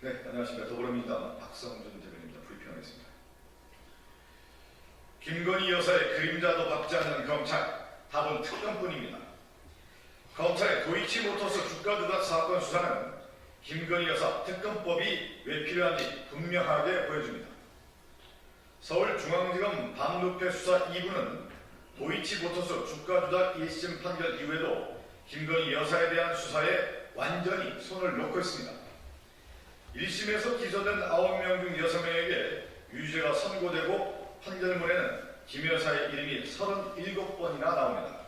안녕하십니까 더불어민주당 박성준 대변인입니다. 불평하겠습니다. 김건희 여사의 그림자도 밟지 않는 검찰 답은 특검뿐입니다. 검찰의 도이치모터스 주가 조작 사건 수사는 김건희 여사 특검법이 왜 필요한지 분명하게 보여줍니다. 서울중앙지검 밤루페 수사 2부는 도이치모터스 주가 조작 1심 판결 이후에도 김건희 여사에 대한 수사에 완전히 손을 놓고 있습니다. 1심에서 기소된 9명 중 6명에게 유죄가 선고되고 판결문에는 김 여사의 이름이 37번이나 나옵니다.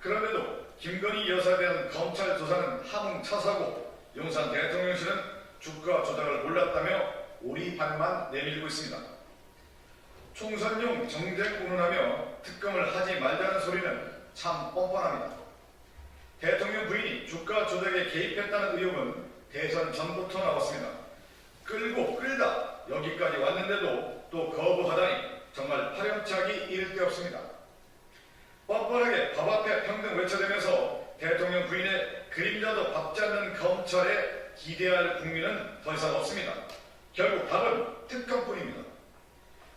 그런데도 김건희 여사에 대한 검찰 조사는 함흥차사고 용산 대통령실은 주가 조작을 몰랐다며 오리발만 내밀고 있습니다. 총선용 정쟁 운운하며 특검을 하지 말자는 소리는 참 뻔뻔합니다. 대통령 부인이 주가 조작에 개입했다는 의혹은 대선 전부터 나왔습니다. 끌고 끌다 여기까지 왔는데도 또 거부하다니 정말 파렴치하기 이를 데 없습니다. 뻔뻔하게 법 앞에 평등 외쳐대면서 대통령 부인의 그림자도 밟지 않는 검찰에 기대할 국민은 더 이상 없습니다. 결국 답은 특검뿐입니다.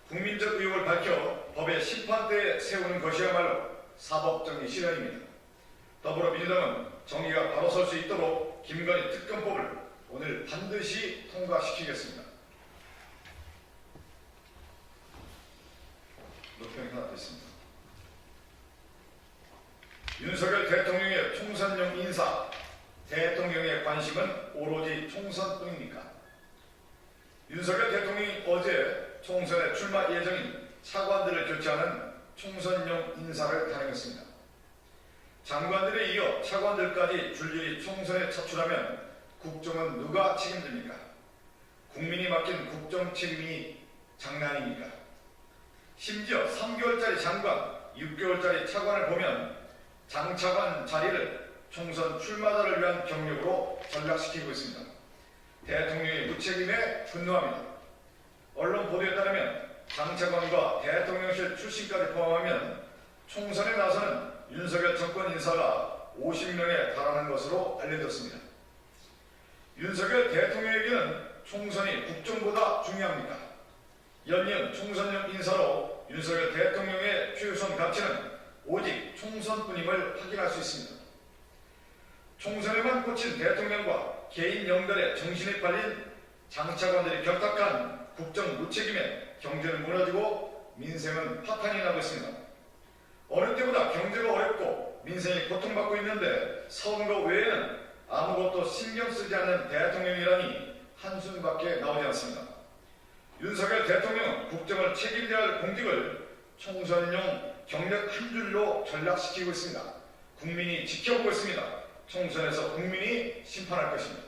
국민적 의혹을 밝혀 법의 심판대에 세우는 것이야말로 사법정의 실현입니다. 더불어민주당은 정의가 바로 설 수 있도록 김건희 특검법을 오늘 반드시 통과시키겠습니다. 노평이 하나 더 있습니다. 윤석열 대통령의 총선용 인사, 대통령의 관심은 오로지 총선뿐입니까? 윤석열 대통령이 어제 총선에 출마 예정인 차관들을 교체하는 총선용 인사를 단행했습니다. 장관들에 이어 차관들까지 줄줄이 총선에 차출하면 국정은 누가 책임집니까? 국민이 맡긴 국정 책임이 장난입니까? 심지어 3개월짜리 장관, 6개월짜리 차관을 보면 장차관 자리를 총선 출마자를 위한 경력으로 전락시키고 있습니다. 대통령의 무책임에 분노합니다. 언론 보도에 따르면 장차관과 대통령실 출신까지 포함하면 총선에 나서는 윤석열 정권 인사가 50명에 달하는 것으로 알려졌습니다. 윤석열 대통령에게는 총선이 국정보다 중요합니까? 연이은 총선용 인사로 윤석열 대통령의 최우선 가치는 오직 총선뿐임을 확인할 수 있습니다. 총선에만 꽂힌 대통령과 개인 영달에 정신이 팔린 장차관들이 결탁한 국정 무책임에 경제는 무너지고 민생은 파탄이 나고 있습니다. 어느 때보다 경제가 어렵고 민생이 고통받고 있는데 선거 외에는 아무것도 신경 쓰지 않는 대통령이라니 한숨밖에 나오지 않습니다. 윤석열 대통령은 국정을 책임져야 할 공직을 총선용 경력 한 줄로 전락시키고 있습니다. 국민이 지켜보고 있습니다. 총선에서 국민이 심판할 것입니다.